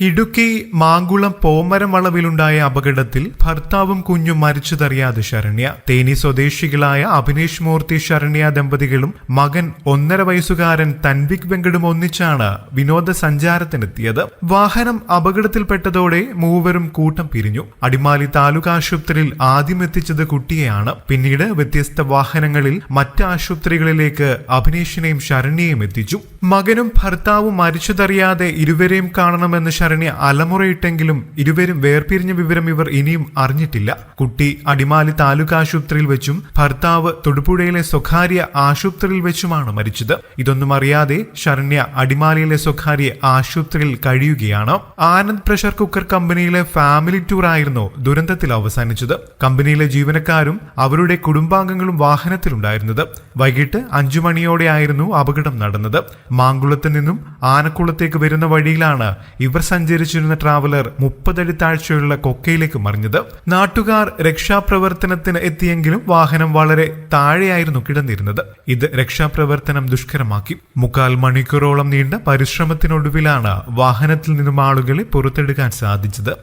ഇടുക്കി മാങ്കുളം പോമരം വളവിലുണ്ടായ അപകടത്തിൽ ഭർത്താവും കുഞ്ഞും മരിച്ചതറിയാതെ ശരണ്യ. തേനി സ്വദേശികളായ അഭിനേഷ് മൂർത്തി ശരണ്യ ദമ്പതികളും മകൻ ഒന്നര വയസ്സുകാരൻ തൻവിക് വെങ്കടും ഒന്നിച്ചാണ് വിനോദസഞ്ചാരത്തിനെത്തിയത്. വാഹനം അപകടത്തിൽപ്പെട്ടതോടെ മൂവരും കൂട്ടം പിരിഞ്ഞു. അടിമാലി താലൂക്ക് ആശുപത്രിയിൽ ആദ്യം എത്തിച്ചത് കുട്ടിയെയാണ്. പിന്നീട് വ്യത്യസ്ത വാഹനങ്ങളിൽ മറ്റ് ആശുപത്രികളിലേക്ക് അഭിനേഷിനെയും ശരണ്യയും എത്തിച്ചു. മകനും ഭർത്താവും മരിച്ചതറിയാതെ ഇരുവരെയും കാണണമെന്ന് ശരണ്യ അലമുറയിട്ടെങ്കിലും ഇരുവരും വേർപിരിഞ്ഞ വിവരം ഇവർ ഇനിയും അറിഞ്ഞിട്ടില്ല. കുട്ടി അടിമാലി താലൂക്ക് ആശുപത്രിയിൽ വെച്ചും ഭർത്താവ് തൊടുപുഴയിലെ സ്വകാര്യ ആശുപത്രിയിൽ വെച്ചുമാണ് മരിച്ചത്. ഇതൊന്നും അറിയാതെ ശരണ്യ അടിമാലിയിലെ സ്വകാര്യ ആശുപത്രിയിൽ കഴിയുകയാണ്. ആനന്ദ് പ്രഷർ കുക്കർ കമ്പനിയിലെ ഫാമിലി ടൂർ ആയിരുന്നു ദുരന്തത്തിൽ അവസാനിച്ചത്. കമ്പനിയിലെ ജീവനക്കാരും അവരുടെ കുടുംബാംഗങ്ങളും വാഹനത്തിലുണ്ടായിരുന്നത്. വൈകിട്ട് അഞ്ചു മണിയോടെയായിരുന്നു അപകടം നടന്നത്. മാങ്കുളത്ത് നിന്നും ആനക്കുളത്തേക്ക് വരുന്ന വഴിയിലാണ് ഇവർ സഞ്ചരിച്ചിരുന്ന ട്രാവലർ മുപ്പതടി താഴ്ചയുള്ള കൊക്കയിലേക്ക് മറിഞ്ഞത്. നാട്ടുകാർ രക്ഷാപ്രവർത്തനത്തിന് എത്തിയെങ്കിലും വാഹനം വളരെ താഴെയായിരുന്നു കിടന്നിരുന്നത്. ഇത് രക്ഷാപ്രവർത്തനം ദുഷ്കരമാക്കി. മുക്കാൽ മണിക്കൂറോളം നീണ്ട പരിശ്രമത്തിനൊടുവിലാണ് വാഹനത്തിൽ നിന്നും ആളുകളെ പുറത്തെടുക്കാൻ സാധിച്ചത്.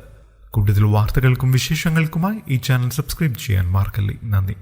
കൂടുതൽ വാർത്തകൾക്കും വിശേഷങ്ങൾക്കുമായി ഈ ചാനൽ സബ്സ്ക്രൈബ് ചെയ്യാൻ മാർക്കല്ലേ. നന്ദി.